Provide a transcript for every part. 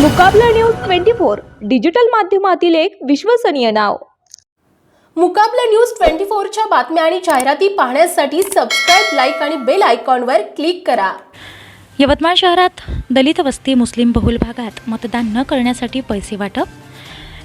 मुकाबला news twenty four digital माध्यमातील एक विश्वसनीय नाव. मुकाबला न्यूज ट्वेंटी फोरच्या बातम्या आणि जाहिराती पाहण्यासाठी सबस्क्राईब लाईक आणि बेल आयकॉनवर क्लिक करा. यवतमाळ शहरात दलित वस्ती मुस्लिम बहुल भागात मतदान न करण्यासाठी पैसे वाटप?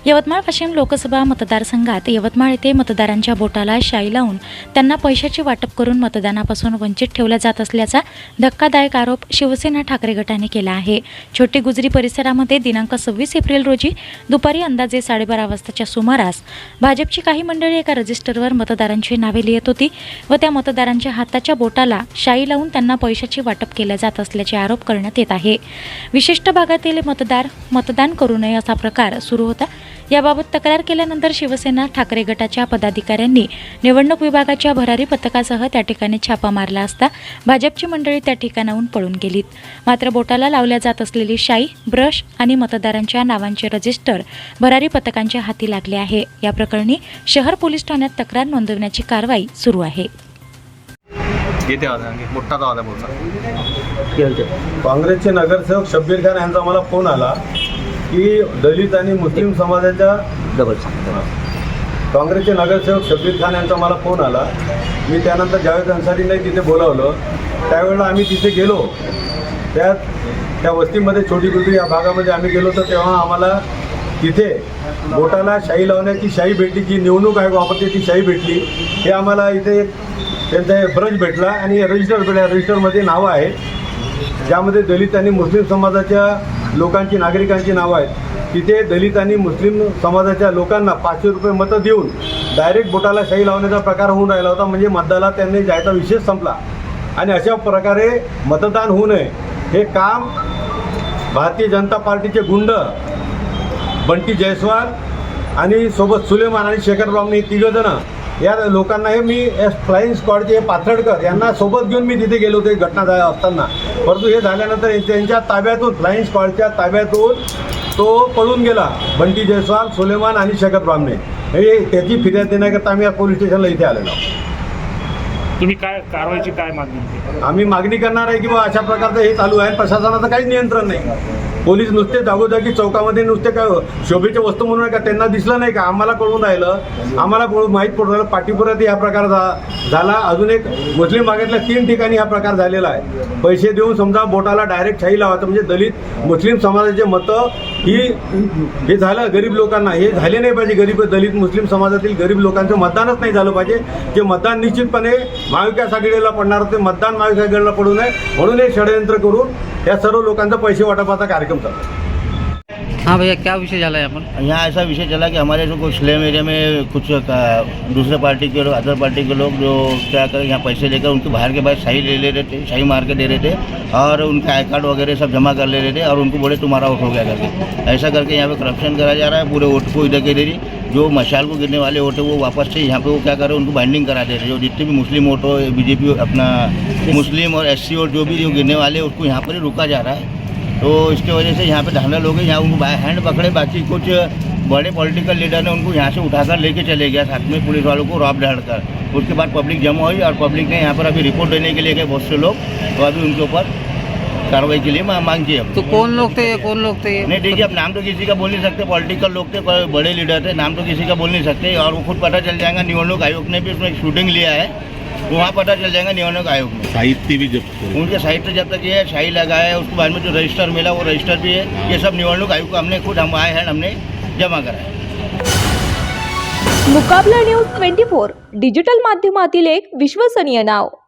यवतमाळ पश्चिम लोकसभा मतदारसंघात यवतमाळ येथे मतदारांच्या बोटाला शाई लावून त्यांना पैशाचे वाटप करून मतदानापासून वंचित ठेवल्या जात असल्याचा धक्कादायक आरोप शिवसेना ठाकरे गटाने केला आहे. छोटी गुजरी परिसरामध्ये दिनांक सव्वीस एप्रिल रोजी दुपारी अंदाजे साडेबारा वाजताच्या सुमारास भाजपची काही मंडळी एका रजिस्टरवर मतदारांची नावे लिहित होती व त्या मतदारांच्या हाताच्या बोटाला शाई लावून त्यांना पैशाचे वाटप केले जात असल्याचे आरोप करण्यात येत आहे. विशिष्ट भागातील मतदार मतदान करू नये असा प्रकार सुरू होता. याबाबत तक्रार केल्यानंतर शिवसेना ठाकरे गटाच्या पदाधिकाऱ्यांनी निवडणूक विभागाच्या भरारी पथकासह त्या ठिकाणी छापा मारला असता भाजपची मंडळी त्या ठिकाणाहून पळून गेलीत. मात्र बोटाला लावल्या जात असलेली शाई ब्रश आणि मतदारांच्या नावांचे रजिस्टर भरारी पथकांच्या हाती लागले आहे. या प्रकरणी शहर पोलीस ठाण्यात तक्रार नोंदवण्याची कारवाई सुरू आहे. येते मोठा काँग्रेसचे नगरसेवक शब्बीर खान यांचा मला फोन आला. की दलित आणि मुस्लिम समाजाच्या काँग्रेसचे नगरसेवक शब्बीर खान यांचा मला फोन आला. मी त्यानंतर जावेद अन्सारीने तिथे बोलावलं. त्यावेळेला आम्ही तिथे गेलो. त्यात त्या वस्तीमध्ये छोटी गुजरी या भागामध्ये आम्ही गेलो तर तेव्हा आम्हाला तिथे बोटाला शाई लावण्याची शाई भेटली जी निवडणूक आयोग वापरते ती शाई भेटली. हे आम्हाला इथे त्यांचा ब्रश भेटला. आणि रजिस्टर भेटला रजिस्टरमध्ये नावं आहेत ज्यामध्ये दलित आणि मुस्लिम समाजाच्या लोकांची नागरिकांची नावं आहेत. तिथे दलित आणि मुस्लिम समाजाच्या लोकांना पाचशे रुपये मतं देऊन डायरेक्ट बोटाला शाही लावण्याचा प्रकार होऊन राहिला होता. म्हणजे मतदाला त्यांनी जायचा विषय संपला. आणि अशा प्रकारे मतदान होऊ नये. हे काम भारतीय जनता पार्टीचे गुंड बंटी जयस्वाल आणि सोबत सुलेमान आणि शेखर ब्राह्मणी तिघंजणं या लोकांना हे मी एस फ्लाईंग स्क्वॉडचे हे पाथर्डकर यांना सोबत घेऊन मी तिथे गेलो होते घटना असताना परंतु हे झाल्यानंतर त्यांच्या ताब्यातून फ्लाईंग स्क्वॉडच्या ताब्यातून तो पळून गेला बंटी जयस्वाल सुलेमान आणि शेखर ब्राह्मणे हे त्याची फिर्याद देण्याकरता आम्ही या पोलीस स्टेशनला इथे आलेलो आहोत. तुम्ही काय कारवाईची काय मागणी आम्ही मागणी करणार आहे की बा अशा प्रकारचं हे चालू आहे. प्रशासनाचं काही नियंत्रण नाही. पोलीस नुसते जागोजागी चौकामध्ये नुसते काय शोभेच्या वस्तू म्हणून का त्यांना दिसलं नाही का? आम्हाला कळून राहिलं. आम्हाला कळून माहीत पडून राहिलं. पाठीपुरात या प्रकार झाला. अजून एक मुस्लिम भागातल्या तीन ठिकाणी हा प्रकार झालेला आहे. पैसे देऊन समजा बोटाला डायरेक्ट शाही लावायचं म्हणजे दलित मुस्लिम समाजाचे मतं ही हे झालं. गरीब लोकांना हे झाले नाही पाहिजे. गरीब दलित मुस्लिम समाजातील गरीब लोकांचं मतदानच नाही झालं पाहिजे. जे मतदान निश्चितपणे महाविकास आघाडीला पडणार होते मतदान महाविकास आघाडीला पडू नये म्हणून हे षडयंत्र करून या सर्व लोकांचा पैसे वाटपाचा कार्यक्रम चालतो हाँ भैया क्या विषय चला है अपन यहाँ ऐसा विषय चला कि हमारे जो कुछ स्लेम एरिया में कुछ दूसरे पार्टी के लोग अदर पार्टी के लोग जो क्या करें यहाँ पैसे लेकर उनके बाहर के बाहर शाही ले ले रहे थे शाही मार के दे रहे थे और उनके आई कार्ड वगैरह सब जमा कर ले रहे थे और उनको बोले तुम्हारा वोट हो गया करके। ऐसा करके यहाँ पे करप्शन करा जा रहा है पूरे वोट को इधर के इधर ही जो मशाल को गिरने वाले वोट है, वो वापस से यहाँ पे वो क्या कर रहे हैं, उनको बाइंडिंग करा दे रहे हैं। जो जितने भी मुस्लिम वोट हो बीजेपी अपना मुस्लिम और एस वोट जो भी जो गिरने वाले उसको यहाँ पर ही रुका जा रहा है। तो इसके वजह से यहाँ पे धाना लोग हैं, यहाँ उनको हैंड पकड़े, बाकी कुछ बड़े पॉलिटिकल लीडर ने उनको यहाँ से उठाकर लेके चले गया, साथ में पुलिस वालों को रॉब डालकर उसके बाद पब्लिक जमा हुई और पब्लिक ने यहाँ पर अभी रिपोर्ट देने के लिए गए बहुत से लोग तो अभी उनके ऊपर कार्रवाई के लिए मा- मांग की है तो कौन लोग थे? ये कौन लोग थे? ये नहीं है अब नाम तो किसी का बोल नहीं सकते। पॉलिटिकल लोग थे बड़े लीडर थे नाम तो किसी का बोल नहीं सकते। और वो खुद पता चल जाएगा निवडणूक आयोग ने भी उसमें एक शूटिंग लिया है। तो वहाँ पता चल जाएगा निवडणूक आयोग में। साहित्य भी जब उनके साहित्य जब तक ये शाही लगा है उसके बाद में जो रजिस्टर मिला वो रजिस्टर भी है। ये सब निवडणूक आयोग को हमने खुद हम आए हैं हमने जमा कराया मुकाबला न्यूज़ ट्वेंटी फोर डिजिटल माध्यमातील एक विश्वसनीय नाव।